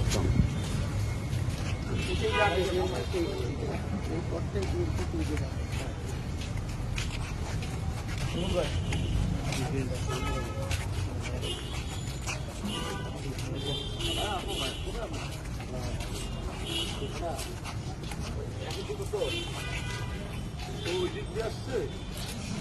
paixão. O dia 16.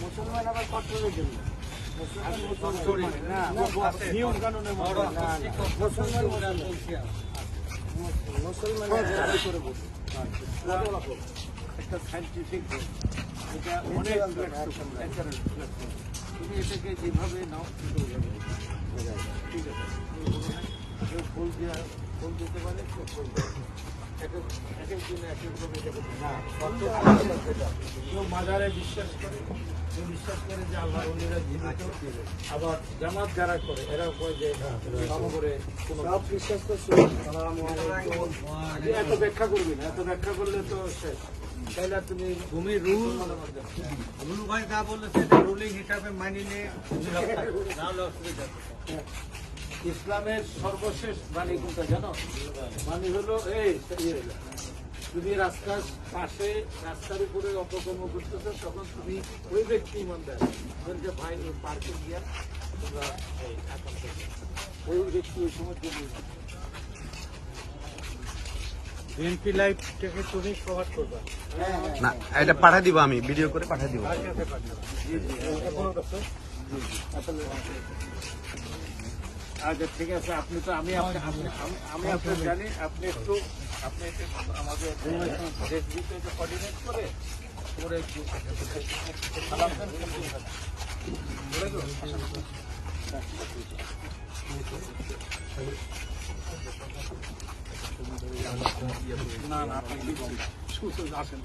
মুসলমান আবার কট্টরের জন্য একটা সাইন্টিফিক এটা তুমি এটাকে যেভাবে নাও ঠিক আছে কেউ ফুল দেওয়া ফুল দিতে পারে কেউ ফুল মাজারে বিশ্বাস করে কেউ বিশ্বাস করে যে আল্লাহ জীবিত। আবার জামাত যারা করে এরা কয় যে করে সব বিশ্বাস করছে এত ব্যাখ্যা করবি না এত ব্যাখ্যা করলে তো শেষ। তাইলে তুমি তুমি রুল রুল ভাই যা বলল সেটা রুলিং হিসাবে মানি নাহলে অসুবিধা ইসলামের সর্বশেষ বাণী কোনটা জানো? বাণী হলো এই তুমি রাস্তার পাশে রাস্তার উপরে অপকর্ম করতেছো তখন তুমি ওই ব্যক্তি ইমানদার। যে ভাই ওই পার্কে গিয়া তোমরা থেকে। ওই ব্যক্তি ওই সময় তুমি বিএনপি লাইফটাকে তুমি কভার করবা। না এটা পাঠাই দিব আমি ভিডিও করে পাঠাই দিব। আচ্ছা ঠিক আছে আপনি তো আমি আমি- আপনার জানি আপনি একটু আপনি আমাদের কোঅর্ডিনেট করে? না না আপনি আসেন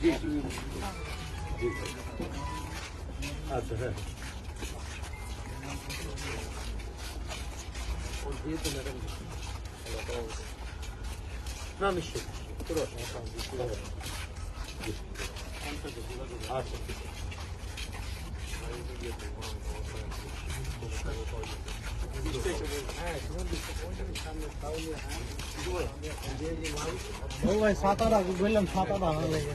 জি জি জি আচ্ছা হ্যাঁ না নিশ্চয় কোনো সমস্যা নেই, ঠিক আছে। জি। আচ্ছা ঠিক আছে। ও ভাই সাতারা বললাম সাতারা ভালো লাগে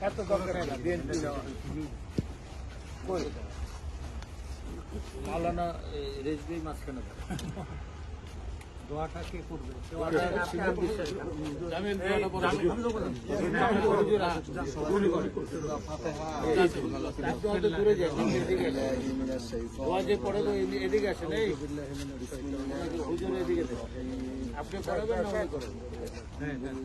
এত দরকার হয় মাওলানা রেজবি মাঝখানে দোয়াটা কে করবে এদিকে আসেন এই হুজুর এদিকে আপনি পড়াবেন না করেন হ্যাঁ হ্যাঁ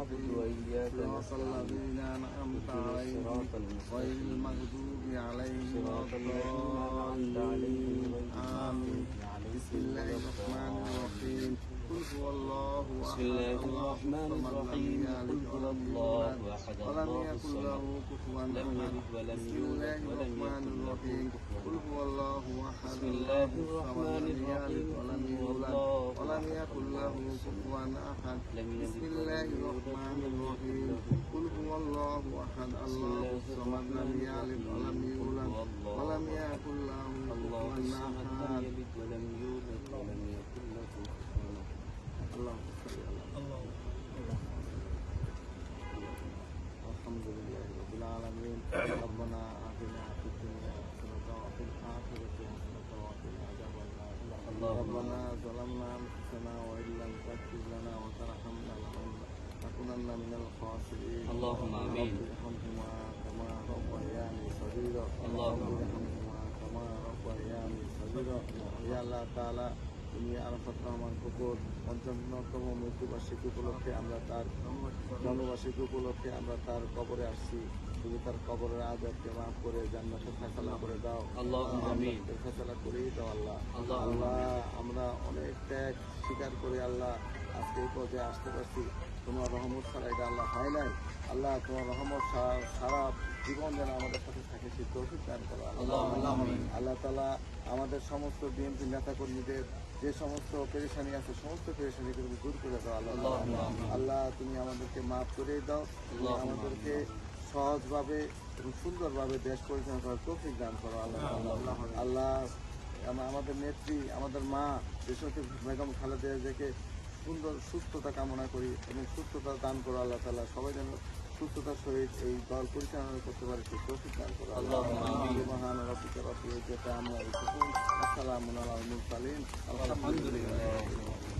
نعبد وإياك نستعين. اهدنا الصراط المستقيم غير المغضوب عليهم ولا الضالين. الرحمن الرحيم. قل هو الله أحد الله الصمد لم يلد ولم يولد الله ولم يكن له قل هو الله أحد بسم الله الرحمن الرحيم. ولم قل هو يولد الله ولم أحد يكن له كفوا يلد بسم الله الرحمن الرحيم. قل هو الله أحد. الله الصمد لم يلد ولم يولد ولم يكن له الله كفوا لم يلد ولم يولد ولم يكن له كفوا أحد. اللهم صل على الحمد ربنا آتنا في الدنيا حسنة وفي الآخرة حسنة وقنا عذاب النار اللهم ربنا ظلمنا أنفسنا وإن لم تغفر لنا وترحمنا لنكونن من الخاسرين اللهم آمين. رب ارحمهما كما ربياني صغيرا اللهم رب ارحمهما كما ربياني صغيرا يا الله تعالى তুমি আরাফাত রহমান কুকুর পঞ্চান্নতম মৃত্যুবার্ষিকী উপলক্ষে আমরা তার জন্মবার্ষিকী উপলক্ষে আমরা তার কবরে আসছি তুমি তার কবরের আজাবকে মাফ করে জান্নাতে ফেসলা করে দাও। আমিন। ফেসলা করেই দাও আল্লাহ। আল্লাহ আমরা অনেক ত্যাগ স্বীকার করে আল্লাহ। আজকে এই পর্যায়ে আসতে পারছি। তোমার রহমত ছাড়া এটা আল্লাহ হয় নাই। আল্লাহ তোমার রহমত সারা- জীবন যেন আমাদের সাথে থাকে সেই তৌফিক দান করো আল্লাহ। আল্লাহ তালা আমাদের সমস্ত বিএনপি নেতা কর্মীদের যে সমস্ত পেরেশানি আছে সমস্ত পেরেশানিকে তুমি দূর করে দাও আল্লাহ। আল্লাহ তুমি আমাদেরকে মাফ করে দাও। আমাদেরকে সহজভাবে এবং সুন্দরভাবে দেশ পরিচালনা করার তৌফিক দান করো আল্লাহ আল্লাহ আল্লাহ আম- আমাদের নেত্রী আমাদের মা দেশকে বেগম খালেদা জিয়াকে সুন্দর সুস্থতা কামনা করি এবং সুস্থতা দান করো আল্লাহ তালা সবাই যেন সুস্থতার সহিত এই দল পরিচালনা করতে পারে সেই তৌফিক দান করো আল্লাহ মহান ইয়াসিফুন আসসালামু আলহামদুলিল্লাহ